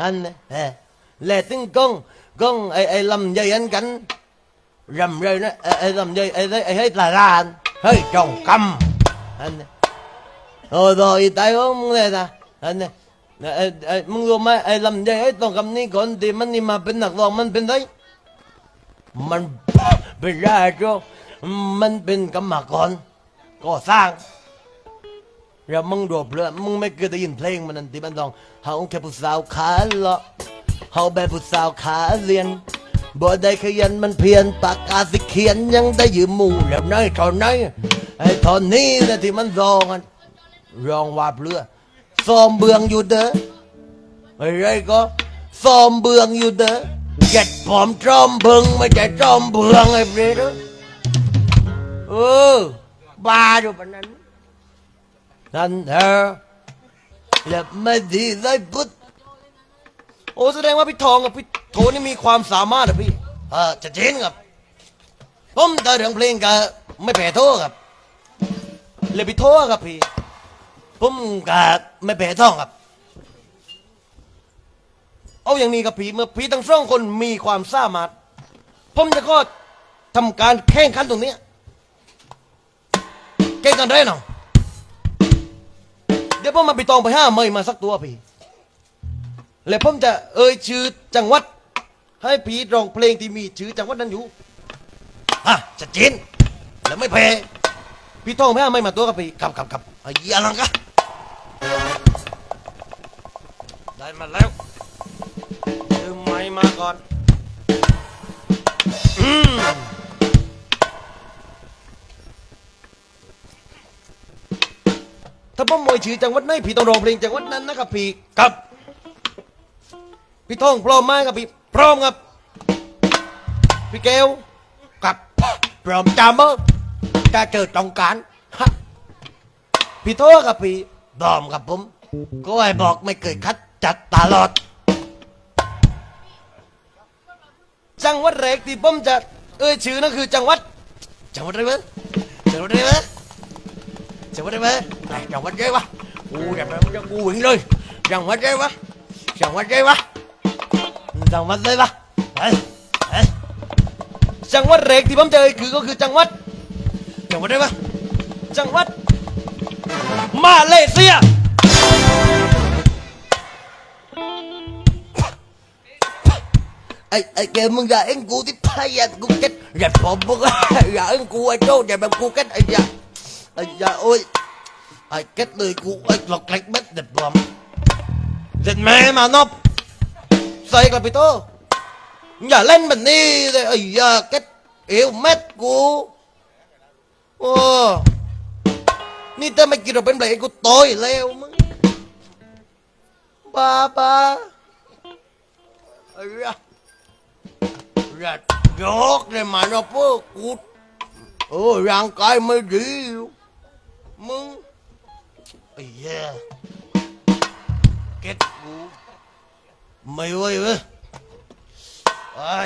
อันนะเออแล้วถึงกงกงไอ้ไอ้ลำใหญ่อันกันรำเลยนะไอ้ไอ้ลำใหญ่ไอ้ไอ้ไอ้ให้ตาลานเฮ้ยจงกำอันนะ แล้วมึงรวบเรือมึงไม่เคยได้ยินเพลงมันนั่นที่มันร้องเฮาแค่ผู้สาวขาเลาะเฮาแบบผู้สาวขาเรียนบ่ได้ขยันมันเพียนปากกาสิเขียนยังได้ยืมหมูแล้วน้อยเท่าน้อยไอ้ตอนนี้นะที่มันร้องกันร้องว่าเรือซ้อมเบืองอยู่เด้อไอ้ไรก็ซ้อมเบืองอยู่เด้อเก็ดผอมจอมเบิงไม่ใช่จอมเบืองไอ้เรตเอ้ยเออบ้าอยู่ปะนั้น นั่นเธอและไม่ดีเลยพุทธโอ้แสดงว่าพี่ทองกับพี่โทนี่มีความสามารถอะพี่เออจะเจนครับผมแต่เรื่องเพลงกับไม่แพ้โทครับเลยพี่โทครับพี่ผมกับไม่แพ้ท่องครับ เอาอย่างนี้ครับพี่เมื่อพี่ทั้งสองคนมีความสามารถ ผมจะก็ทำการแข่งขันตรงนี้ยเก่งกันได้หนอ ดี๋ยวผมมาไปตองไปห้าเมยมาสักตัวพี่แล้วผมจะเอ่ยชื่อจังหวัด ให้พี่ร้องเพลงที่มีชื่อจังหวัดนั้นอยู่อะชัดเจนแล้วไม่แพ้พี่ทองไปห้าเมยมาตัวกับพี่กับกับกับไอ้ยาลังกะได้มาแล้วยืมไม้มาก่อนอืม ถ้าผมมวยชื่อจังหวัดไหนพี่ต้องร้องเพลงจังหวัดนั้นนะครับพี่ครับ พี่ทองพร้อมไหมครับพี่พร้อมครับ พี่แก้วกับพร้อมจามเมอร์ถ้าเจอต้องการฮะพี่โทกับพี่บอมกับผมก็ไอ้บอกไม่เคยคัดจัดตลอด จังหวัดแรกที่ผมจะเอ่ยชื่อนั่นคือจังหวัด จังหวัดอะไรวะจังหวัดอะไรวะ จังหวัดอะไรวะไอ้จังหวัดอะไรวะกูอยากไปมันจะกูวิ่งเลยจังหวัดอะไรวะจังหวัดอะไรวะจังหวัดอะไรวะเฮ้ยจังหวัดแรกที่ผมเจอคือก็คือจังหวัดจังหวัดอะไรวะจังหวัด มาเลเซียไอ้ไอ้แกมมึงอย่าเอ็งกูที่พายากูเก็ตอย่าผมมึงอย่าเอ็งกูไอ้โจ้อย่าแบบกูเก็ตไอ้ยา ไอ้ยาโอ้ยไอ้เก็ตเลยกูไอ้หลอกเล็กเม็ดเด็ดบอมเด็ดแม่มานบใส่กลับไปโตอย่าเล่นแบบนี้เลยไอ้ยาเก็ตเอวเม็ดกูโอ้นี่ถ้าไม่กินเราเป็นไรกูโตยแล้วมึงบ้าบ้าไอ้ยา Rạch rốt này mà nó bố cút Ồ răng cái mới đi Mừng Ây da Kết cú Mày ơi ơi มึงไอ้เหี้ยเก็ตกูไม่ไหวเว้ยไอ้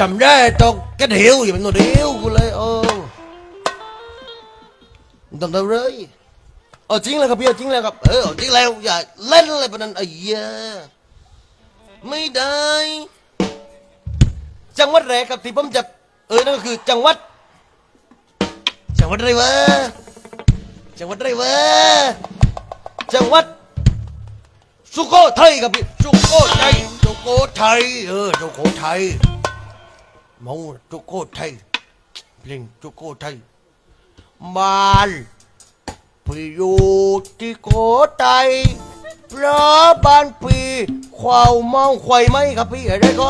จำได้ตอนแกเดียวอยู่มันโนเดียวกูเลยโอ้จำได้เลยเอาจริงเลยครับพี่เอจริงเลยครับเออจริงแล้วอย่าเล่นอะไรประเด็นไอ้เหี้ยไม่ได้ จังหวัดแรกครับที่ผมจะเออนั่นก็คือจังหวัด จังหวัดไรเวะจังหวัดไรเวะจังหวัดสุโขทัยครับพี่สุโขทัยสุโขทัยเออสุโขทัยเมาสุโขทัยเพลงสุโขทัยบ้านพี่อยู่ที่โคไตพระบ้านพี่ควาวเมาควายไหมครับพี่อะไรก็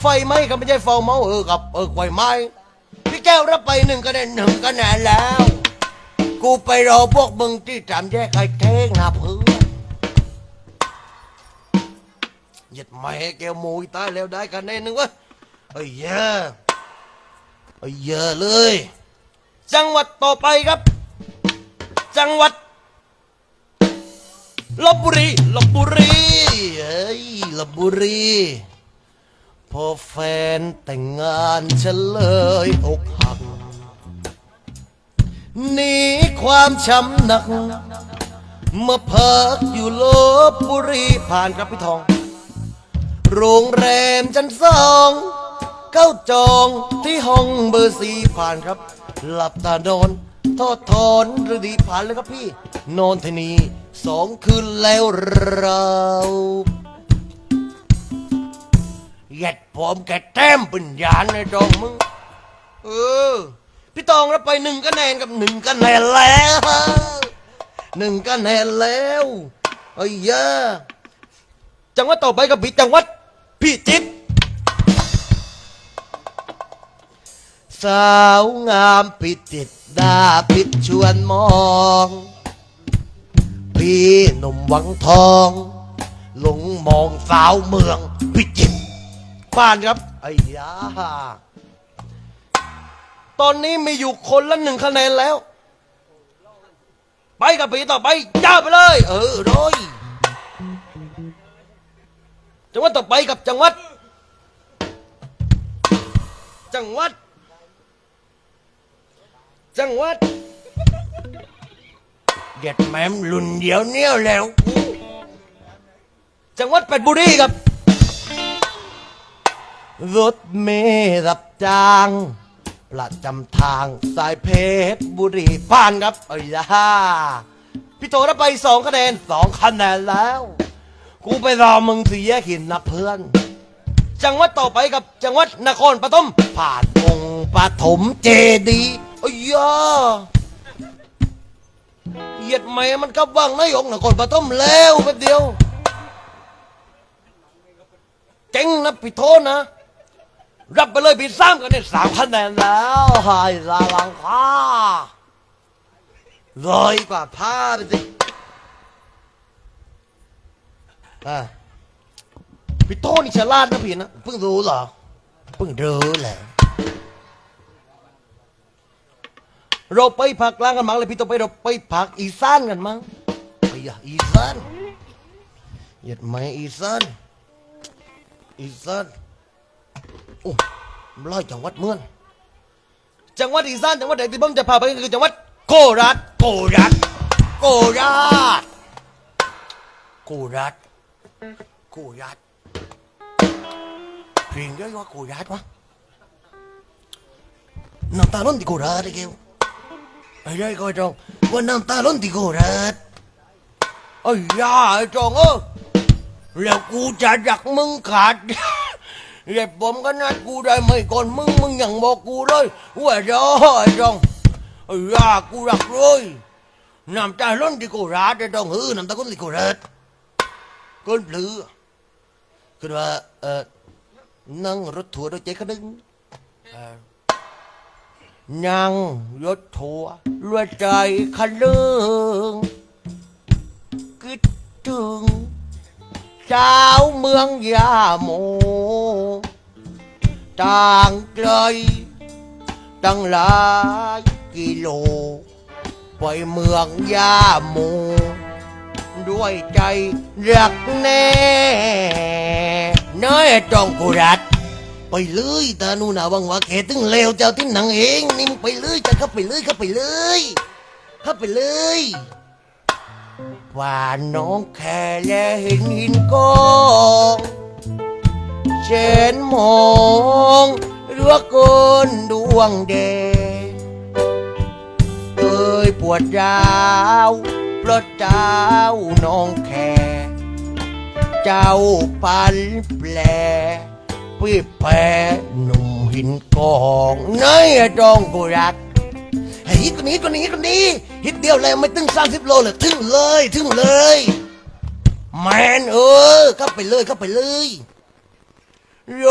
ไฟไหมครับไม่ใช่เฝ้าเมาเออครับเออควายไหม แก้วรับไปหนึ่งคะแนนหนึ่งคะแนนแล้ว กูไปรอพวกมึงที่สามแยกไอ้เท่งนะเพื่อนหยัดแม่แก้วมวยตายแล้วได้คะแนนหนึ่งวะไอ้เหี้ยไอ้เหี้ยเลย จังหวัดต่อไปครับ จังหวัดลบบุรีลบบุรีเอ้ยลบบุรี อแฟนแต่งงานฉันเลยอกหักหนีความช้ำหนัก เมื่อพักอยู่ลบบุรีผ่านครับพี่ทอง โรงแรมชั้นสองเข้าจองที่ห้องเบอร์สี่ผ่านครับ หลับตานอนทอดทอนหรือดีผ่านเลยครับพี่ นอนที่นี่สองคืนแล้วเรา หย็ดผมแกแต้มป็นยาในดองมึง เออ พี่ตองรับไปหนึ่งคะแนนกับหนึ่งคะแนนแล้วหนึ่งคะแนนแล้วไอ้ยาจังหวัดต่อไปกับพี่จังหวัดพี่จิตสาวงามพิจิตดาพิษชวนมอง พี่หนุ่มหวังทอง หลงมองสาวเมืองพิจิต บ้านครับไอ้ยาตอนนี้มีอยู่คนละหนึ่งคะแนนแล้ว ไปกับปีต่อไปจ้าไปเลย เออโดยจังหวัดต่อไปกับจังหวัด จังหวัด จังหวัดเด็ดแม่มลุนเดียวเนี้ยแล้ว จังหวัดเป็ดบุรีครับ รถเมล์รับจ้าง ประจำทางสายเพชรบุรีผ่านครับเอ้ยย่าพี่โตได้ไปสองคะแนนสองคะแนนแล้ว กูไปรอมึงสียหินนะเพื่อน จังหวัดต่อไปกับจังหวัดนครปฐมผ่านองค์ปฐมเจดีย์เอ้ยย่าเหยียดไหมมันกับว่างนายกนครปฐมแล้วแป๊บเดียว เจ๋งนะพี่โทนะ รับไปเลยปีสามก็ได้สามคะแนนแล้วไฮลาลังคาร้อยกว่าผ้าไปสิอะพี่โต้นี่ฉลาดนะพี่นะเพิ่งรู้เหรอเพิ่งรู้แหละเราไปผักกลางกันมั้งเลยพี่ต้ไปเราไปผักอีสานกันมั้งไอ้ยะอีสานเหยียดไหมอีสานอีสาน โอ้มันไล่จังหวัดเมือง จังหวัดอีสานจังหวัดไหนที่ผมจะพาไปก็คือจังหวัดโคราชโคราชโคราชโคราชโคราชเพลงเยอะว่าโคราชวะน้ำตาล้นที่โคราชไอ้เกวไอ้ได้ก็จองว่าน้ำตาล้นที่โคราชไอ้ยาไอ้จองเออแล้วกูจะดักมึงขาด เรียบผมก็นัดกูได้ไม่ก่อนมึงมึงยังบอกกูเลยว่าเดี๋ยวไอ้จองไอ้ยากูรักเลยน้ำตาล้นที่โคราชไอ้จองเออน้ำตาล้นที่โคราชก้นปลือคือว่าเออนั่งรถทัวร์โดยใจขนึงนั่งรถทัวร์ด้วยใจขนึงคิดถึงเจ้าเมืองยาโม ต่างไกลตั้งหลายกิโล ไปเมืองยาโม ด้วยใจรักแน่น้อยจองกุรัดไปเลยตานูนาวังว่าแกถึงเลวเจ้าที่หนังเองนี่มึงไปเลยจะเข้าไปเลยเข้าไปเลยเข้าไปเลยว่าน้องแค่แลเห็นหินกอง เช่นมองรือเกินดวงแดงเอ้ยปวดร้าวเพราะเจ้าน้องแค่เจ้าปันแปลพี่แปรหนุ่มหินกองเนยจองกุรักเฮ้ยคนนี้คนนี้คนนี้ฮิตเดียวเลยไม่ถึงสามสิบโลเลย ถึงเลย ถึงเลย แมนเออเข้าไปเลยเข้าไปเลย โย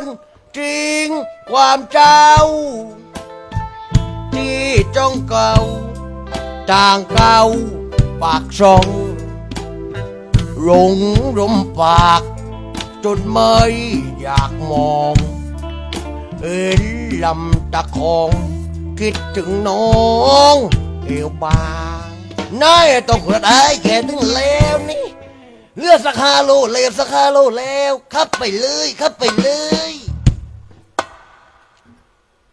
นจริงความเจ้า ที่จ้องเก่าต่างเก่าปากช่องหลงรมปากจนไม่อยากมองเอ็นลำตะคอง คิดถึงน้องเอวบางนายต้องกระได้แค่ถึงแล้ว เลือดสักฮาโลเลวสักฮาโลแล้วขับไปเลยขับไปเลย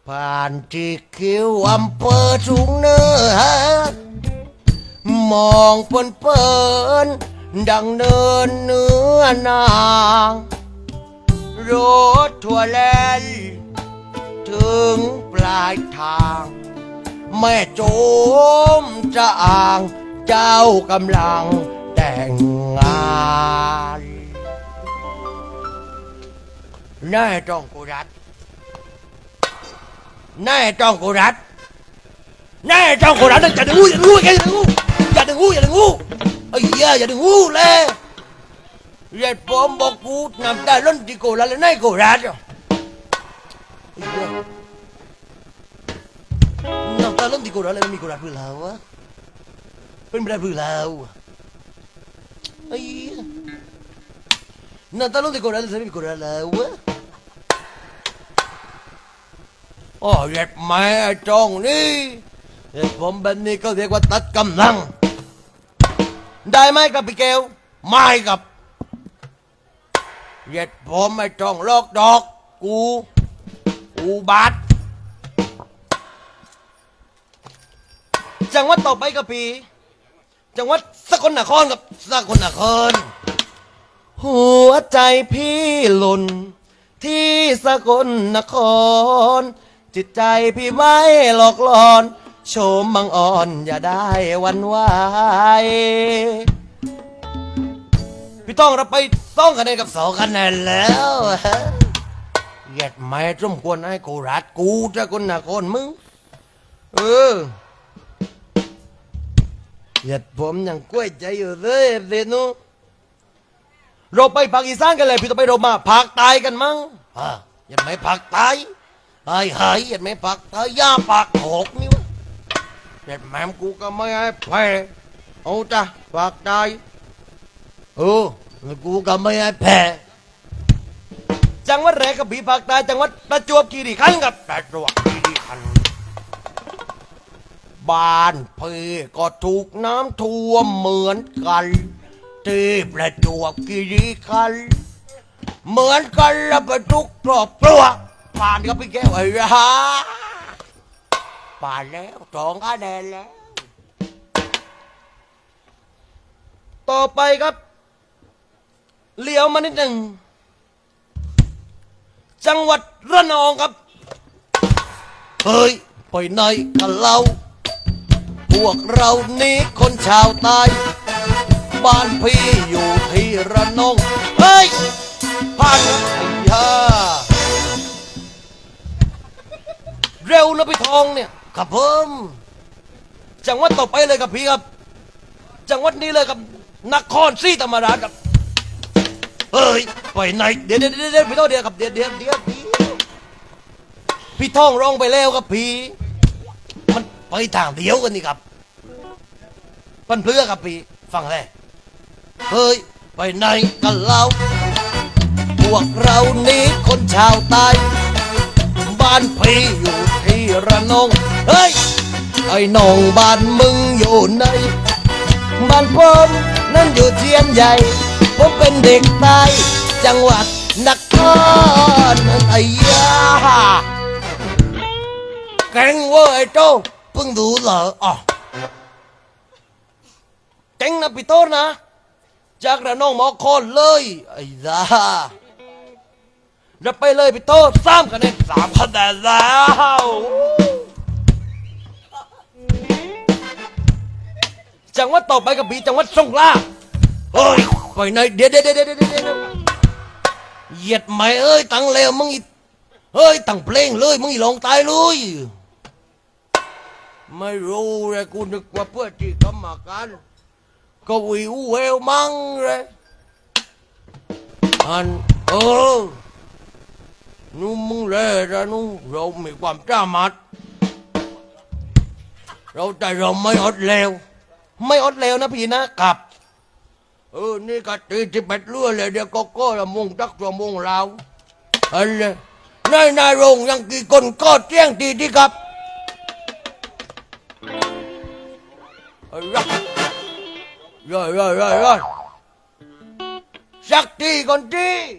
ผ่านที่คิวอำเภอสูงเนินมองเปินเปินดังเนินเนื้อนางรถทัวแลนถึงปลายทาง แม่โจมจะอ่างเจ้ากำลัง แต่งงานแน่จ้องกูรัดแน่จ้องกูรัดแน่จ้องกูรัดอย่าดึงงูอย่าดึงงูอย่าดึงงูอย่าดึงงูอย่าดึงงูไอ้เหี้ยอย่าดึงงูเลยเรียกผมบอกกูนำตาล้นที่กูรัดแล้วแน่กูรัดอะน้ำตาล้นที่กูรักแล้วมีกูรักเพื่อเราวะเป็นไม่ได้เพื่อเรา ไอ้เหี้ยน้ำตาล้นที่กูรักแล้วมีกูรักเราวะโอ้เย็ดแม่จองนี่ผมแบบนี้ก็เรียกว่าตัดกำลัง ได้ไหมกับพี่เกลไม่กับเย็ดผมไม่จองลอกดอก กูกูบาดจังหวัดต่อไปกับพี่ จังหวัดสกลนครกับสกลนคร หัวใจพี่หล่น ที่สกลนคร จิตใจพี่ไม่หลอกหลอน โชมบังอ่อนอย่าได้หวันไหวพี่ต้องรับไปต้องคะแนนกับสองคะแนนแล้วเหยียดแม่จมควรให้กูรัดกูจะคนนครมึงเออ หยียดผมยังกล้วยใจอยู่เลยเดนูเราไปภาคอีสานกันเลยพี่ต้องไปเรามาภาคใต้กันมั้งอะเหยียดไหมภาคใต้ไอ้หายเหยียดไหมภาคใต้ย่าปากหกนี่วะเหยียดแม่มกูก็ไม่ให้แพ้เอาจ้ะภาคใต้เออกูก็ไม่ให้แพ้จังหวัดแรกกับพี่ภาคใต้จังหวัดประจวบคีรีขันธ์กับประจวบคีรีขันธ์ บ้านพี่ก็ถูกน้ำท่วมเหมือนกันที่ประจวบคีรีขันธ์เหมือนกันและเป็นทุกครอบครัวผ่านกับพี่แก้วไอ้ยาผ่านแล้วสองคะแนนแล้ว ต่อไปครับเลี้ยวมานิดหนึ่ง จังหวัดระนองครับ เฮ้ย ไปไหนกันเรา พวกเรานี้คนชาวใต้บ้านพี่อยู่ที่ระนองเฮ้ยผ่านยาเร็วนะพี่ทองเนี่ยครับเพิ่มจังหวัดต่อไปเลยครับพี่ครับ จังหวัดนี้เลยครับนครศรีธรรมราชครับเฮ้ยไปไหนเดี๋ยวเดี๋ยวเดี๋ยวพี่ทองเดี๋ยวครับเดี๋ยวเดี๋ยวเดี๋ยวเดี๋ยวพี่ทองร้องไปแล้วครับพี่ ไปทางเดียวกันนี่ครับปันเพื่อครับพี่ฟังแรกเฮ้ยไปไหนกันเราพวกเรานี้คนชาวใต้บ้านพี่อยู่ที่ระนองเฮ้ยไอ้น้องบ้านมึงอยู่ไหนบ้านผมนั่นอยู่เทียนใหญ่ผมเป็นเด็กใต้จังหวัดนครไอ้ยาแกงเว้ยโจ้ เพิ่งดูเหรออ๋อเก่งนะพี่โต้นนะ จากระนองหมอคอนเลยไอ้ยารับไปเลยพี่โต้สามคะแนนสามคะแนนแล้วจังหวัดต่อไปกับบีจังหวัดสงขลาเฮ้ยไปไหนเดี๋ยวเดี๋ยวเดี๋ยวเดี๋ยวเดี๋ยวเดี๋ยวเหยียดไหมเอ้ยตังเลวมึงอีเฮ้ยตั้งเพลงเลยมึงอีหลงตายเลย ไม่รู้เลยกูนึกว่าเพื่อที่กรรมการก็วิวเววมั่งเลยอันเออนู่นมึงเลยนะนู่นเรามีความสามารถเราแต่เราไม่อดเลวไม่อดเลวนะพี่นะครับ เออ นี่ก็ตีที่เป็ดเลื่อเลยเดี๋ยวก็ก็ละมุงตักตัวมุงเราอันเลยนายนายโรงยังกี่คนก็เที่ยงทีที่ครับ rồi rồi rồi rồi sắc đi con đi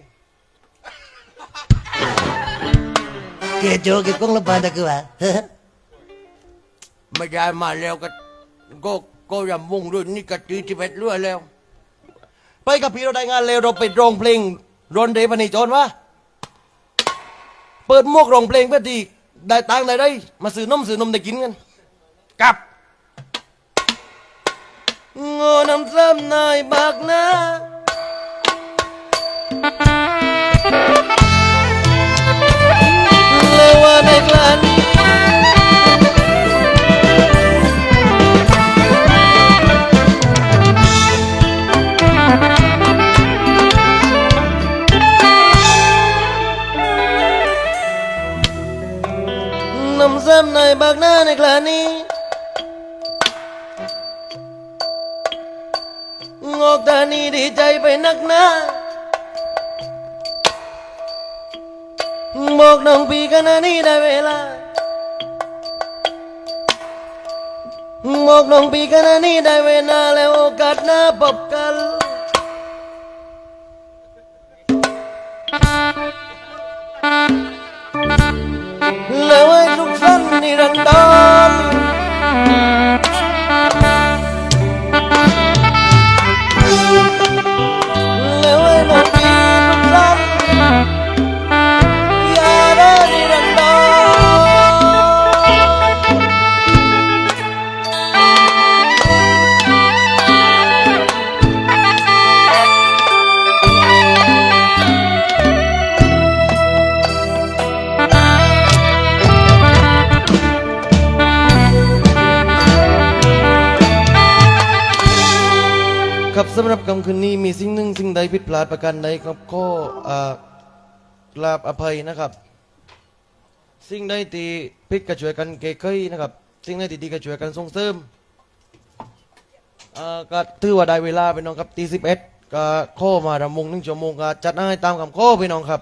kìa chưa kìa con lớp bàn ta cứ bà mày ra mà leo cái cô ก็รำวงรุ่นนี่กะตีที่เบ็ดเรื่อยแล้ว ไปกับพี่เราได้งานเร็วเราไปร้องเพลงรอนเดพันีโจรวะเปิดหมวกร้องเพลงเพื่อที่ได้ตังค์ได้ได้ มาซื้อนมซื้อนมได้กินกันกลับ โง่น้ำซ้ำนายบักนะเลวว่าในกลานี้น้ำซ้ำในบากหน้าในกลานี้ ดีใจไปนักหนาบอกน้องปีกันนะนี่ได้เวลาบอกน้องปีกันนะนี่ได้เวลาแล้วโอกาสหน้าพบกัน ครับสำหรับคำคืนนี้มีสิ่งหนึ่งสิ่งใดผิดพลาดประการใดครับก็อ่ากราบอภัยนะครับ สิ่งใดที่ผิดก็ช่วยกันเกยเคยนะครับ สิ่งใดที่ดีก็ช่วยกันส่งเสริมก็ถือว่าได้เวลาไปน้องครับตีสิบเอ็ดก็ข้อมารำวงหนึ่งชั่วโมงก็จัดให้ตามคำข้อไปน้องครับ